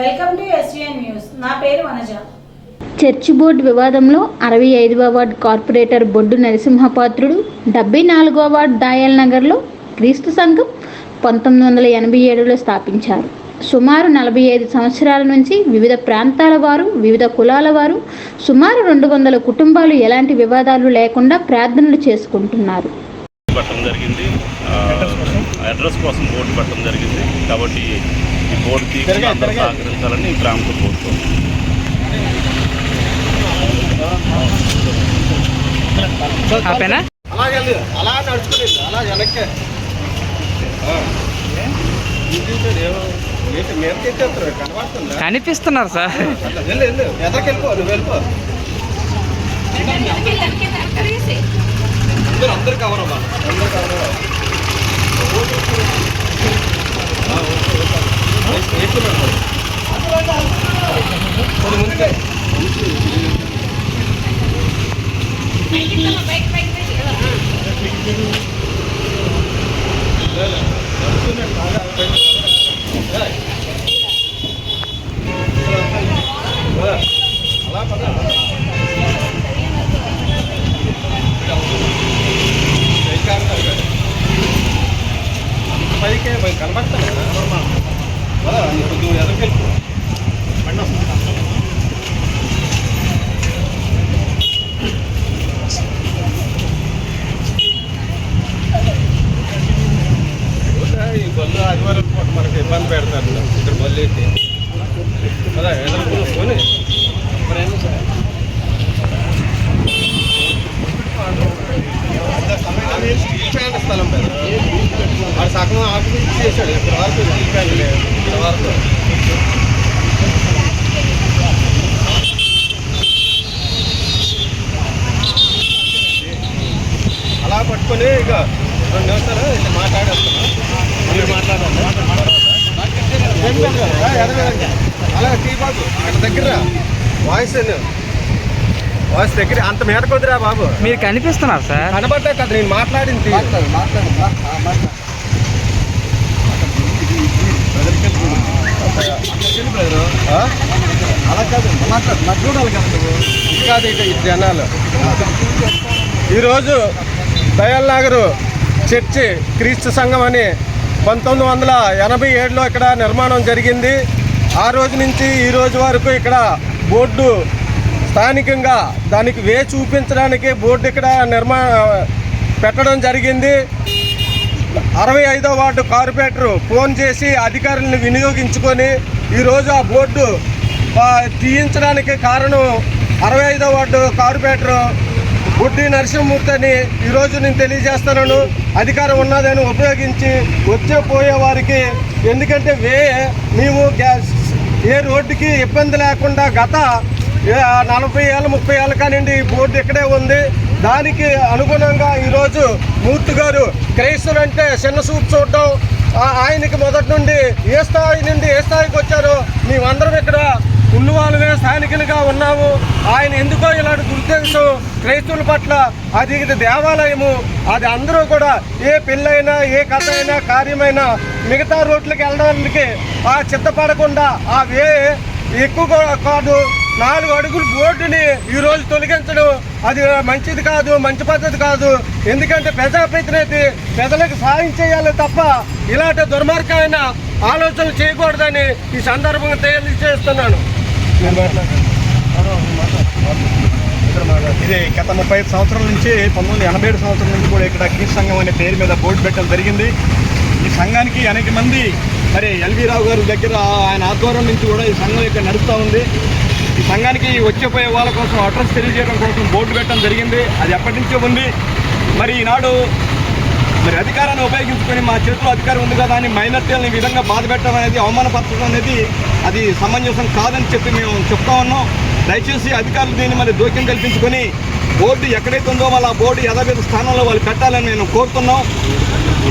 Welcome to SVN news. నా పేరు Vanaja. Church board వివాదంలో అరవై ఐదవ వార్డు కార్పొరేటర్ బొడ్డు నరసింహపాత్రుడు డెబ్బై నాలుగవ వార్డు దాయల్ నగర్లో క్రీస్తు సంఘం పంతొమ్మిది వందల ఎనభై ఏడులో స్థాపించారు. సుమారు నలభై ఐదు సంవత్సరాల నుంచి వివిధ ప్రాంతాల వారు వివిధ కులాల వారు సుమారు రెండు వందల కుటుంబాలు ఎలాంటి వివాదాలు లేకుండా ప్రార్థనలు చేసుకుంటున్నారు. అడ్రస్ కోసం బోర్డు పెట్టడం జరిగింది. కాబట్టి ఈ బోర్డు తీసి అందరూ సహకరించాలని ఈ గ్రామంలో కోరుతున్నాం. అలాగే. అలా నడుచుకోలేదు అలా వెనక్కే. కనిపిస్తున్నారు సార్. అందరూ అందరు కవర్ అలా పద పైకే పై కనబడతాను కదా నీ కొంచెం ఎదరికెళ్ళిపో బండి వస్తుంది ఊళ్ళో ఈ బళ్ళు ఆదివారం పూట మనకి ఇబ్బంది పెడతారు ఇక్కడ బళ్ళు ఏంటి కదా ఎదురు పోనీ మరి ఏమో సార్ స్టీల్ ప్యాంట్ స్థలం మీద వాడు సగం ఆక్యుపెంట్ చేశాడు ఇక్కడ వరకు స్టీల్ ప్యాంట్ లేదు ఇక్కడ వరకు పట్టుకొని ఇక రెండు నిమిషాలు ఇట్లా మాట్లాడేస్తున్నా మళ్ళీ మాట్లాడాలి అలా టీ బాబు అక్కడ దగ్గర వాయిస్ వాయిస్ దగ్గర అంత మేర కొద్దిరా బాబు. మీరు కనిపిస్తున్నారు సార్. కనబడ్డా కదా నేను మాట్లాడింది. ఆ? అలా కాదు మాట్లాడు నాకు చూడాలి కదా ఇది కాదు ఇక ఈ జనాలు. ఈరోజు దయాల్నాగరు చర్చి క్రీస్తు సంఘం అని పంతొమ్మిది వందల ఎనభై ఏడులో ఇక్కడ నిర్మాణం జరిగింది. ఆ రోజు నుంచి ఈ రోజు వరకు ఇక్కడ బోర్డు స్థానికంగా దానికి వే చూపించడానికి బోర్డు ఇక్కడ నిర్మా పెట్టడం జరిగింది. అరవై ఐదో వార్డు కార్పొరేటర్ ఫోన్ చేసి అధికారులను వినియోగించుకొని ఈరోజు ఆ బోర్డు తీయించడానికి కారణం అరవై ఐదో వార్డు కార్పొరేటర్ బుడ్డి నరసింహమూర్తి అని ఈరోజు నేను తెలియజేస్తున్నాను అధికారం ఉన్నదని ఉపయోగించి వచ్చే పోయే వారికి ఎందుకంటే వే మేము గ్యాస్ ఏ రోడ్డుకి ఇబ్బంది లేకుండా గత నలభై ఏళ్ళ ముప్పై ఏళ్ళ కానివ్వండి ఈ బోర్డు ఇక్కడే ఉంది. దానికి అనుగుణంగా ఈరోజు మూర్తి గారు క్రైస్తులు అంటే చిన్న చూపు చూడడం ఆ- ఆయనకి మొదటి నుండి ఏ స్థాయి నుండి ఏ స్థాయికి వచ్చారో మేమందరం ఇక్కడ ఉన్నవాళ్ళుగా స్థానికులుగా ఉన్నాము ఆయన ఎందుకో ఇలాంటి దురుద్దేశం క్రైస్తవుల పట్ల అది ఇది దేవాలయము అది అందరూ కూడా ఏ పెళ్ళైనా ఏ కథ అయినా కార్యమైనా మిగతా రోడ్లకి వెళ్ళడానికి ఆ చిత్తపడకుండా ఆ వే ఎక్కువ కాదు నాలుగు అడుగులు బోర్డుని ఈ రోజు తొలగించడం అది మంచిది కాదు మంచి పద్ధతి కాదు. ఎందుకంటే ప్రజాప్రతినిధి ప్రజలకు సాయం చేయాలి తప్ప ఇలాంటి దుర్మార్గమైన ఆలోచనలు చేయకూడదని ఈ సందర్భంగా తెలియజేస్తున్నాను. ఇది గత ముప్పై ఐదు సంవత్సరాల నుంచి పంతొమ్మిది వందల ఎనభై ఏడు సంవత్సరం నుంచి కూడా ఇక్కడ క్రీస్తు సంఘం అనే పేరు మీద బోర్డు పెట్టడం జరిగింది. ఈ సంఘానికి అనేక మంది మరి ఎల్వి రావు గారి దగ్గర ఆయన ఆధ్వర్యం నుంచి కూడా ఈ సంఘం ఇక్కడ నడుస్తూ ఉంది. ఈ సంఘానికి వచ్చిపోయే వాళ్ళ కోసం అడ్రస్ తెలియజేయడం కోసం బోర్డు పెట్టడం జరిగింది. అది ఎప్పటి నుంచో ఉంది. మరి ఈనాడు మరి అధికారాన్ని ఉపయోగించుకొని మా చేతిలో అధికారం ఉంది కదా అని మైనార్టీలను ఈ విధంగా బాధ పెట్టడం అనేది అవమానపరచడం అనేది అది సమంజసం కాదని చెప్పి మేము చెప్తా ఉన్నాం. దయచేసి అధికారులు దీన్ని మరి జోక్యం కల్పించుకొని బోర్డు ఎక్కడైతే ఉందో వాళ్ళు ఆ బోర్డు యథావిధ స్థానంలో వాళ్ళు పెట్టాలని నేను కోరుతున్నాం.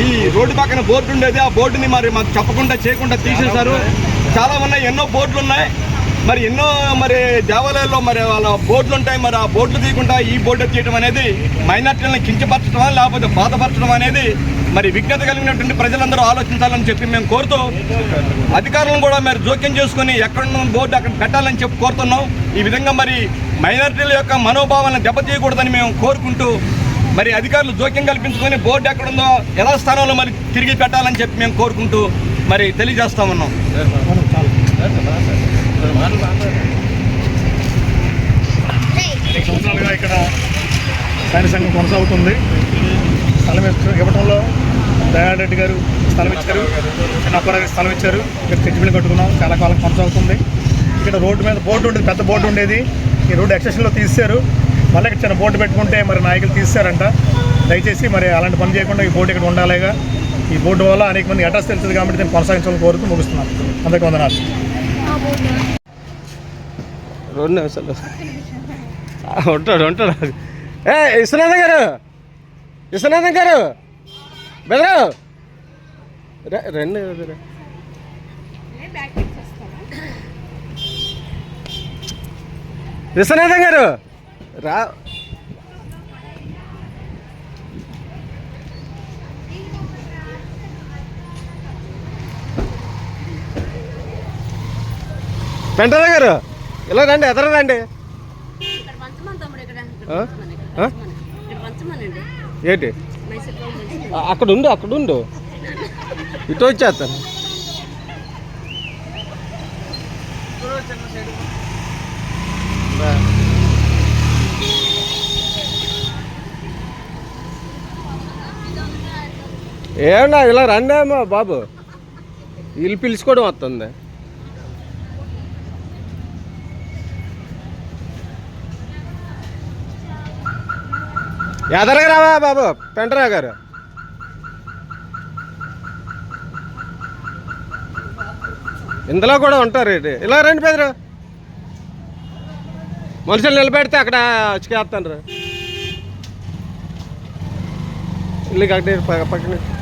ఈ రోడ్డు పక్కన బోర్డు ఉండేది. ఆ బోర్డుని మరి మాకు చెప్పకుండా చేయకుండా తీసేశారు. చాలా ఉన్నాయి ఎన్నో బోర్డులు ఉన్నాయి. మరి ఎన్నో మరి దేవాలయాల్లో మరి వాళ్ళ బోర్డులు ఉంటాయి మరి ఆ బోర్డులు తీయకుండా ఈ బోర్డు తీయడం అనేది మైనార్టీలను కించపరచడమా లేకపోతే బాధపరచడం అనేది మరి విజ్ఞత కలిగినటువంటి ప్రజలందరూ ఆలోచించాలని చెప్పి మేము కోరుతూ అధికారులను కూడా మరి జోక్యం చేసుకొని ఎక్కడ బోర్డు అక్కడ పెట్టాలని చెప్పి కోరుతున్నాం. ఈ విధంగా మరి మైనార్టీల యొక్క మనోభావాలను దెబ్బతీయకూడదని మేము కోరుకుంటూ మరి అధికారులు జోక్యం కల్పించుకొని బోర్డు ఎక్కడుందో ఎలా స్థానంలో మరి తిరిగి పెట్టాలని చెప్పి మేము కోరుకుంటూ మరి తెలియజేస్తా ఉన్నాం. అనేక సంవత్సరాలుగా ఇక్కడ సైనిక సంఘం కొనసాగుతుంది. స్థలం ఇవ్వటంలో దయారెడ్డి గారు స్థలం ఇచ్చారు. అప్పారావు స్థలం ఇచ్చారు. ఇక్కడ చర్చి కట్టుకున్నాం. చాలా కాలం కొనసాగుతుంది. ఇక్కడ రోడ్డు మీద బోర్డు ఉండేది పెద్ద బోర్డు ఉండేది. ఈ రోడ్డు ఎక్సెషన్లో తీశారు మళ్ళీ ఇక్కడ చిన్న బోర్డు పెట్టుకుంటే మరి నాయకులు తీశారంట దయచేసి మరి అలాంటి పని చేయకుండా ఈ బోర్డు ఇక్కడ ఉండాలిగా. ఈ బోర్డు వల్ల అనేక మంది అడ్రస్ తెలుస్తుంది కాబట్టి నేను కొనసాగించాలని కోరుతూ ముగిస్తున్నాను అందరికీ వందనాలు. రెండు నిమిషాలు. ఉంటాడు ఉంటాడు. ఏ విశ్వనాథం గారు! విశ్వనాథం గారు! బెదరు రెండు బెదరు. విశ్వనాథం గారు! రా. పెంటరా గారు ఇలా రండి ఎదర రండి. ఏంటి? అక్కడ ఉండు అక్కడ ఉండు. ఇటు వచ్చేస్తాను. ఏమన్నా ఇలా రండేమో బాబు. వీళ్ళు పిలుచుకోవడం వస్తుంది. ఎదరగా రావా బాబు? పెంటరా గారు. ఇందులో కూడా ఉంటారు ఏంటి ఇలా రండి పేదరు. మనుషులు నిలబెడితే అక్కడ వచ్చేస్తాను ఇల్లు అక్కడ ప- పక్కన.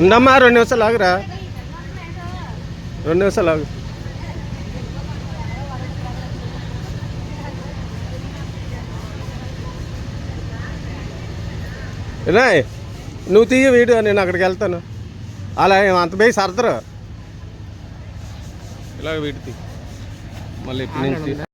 ఉందమ్మా రెండు నిమిషాలు ఆగురా. రెండు నిమిషాలు ఆగు. వినాయ్ నువ్వు తీయ వీడియో నేను అక్కడికి వెళ్తాను. అలా ఏం అంత పోయి సరదరు. ఇలాగ వీడి తీ మళ్ళీ ఇప్పటి నుంచి?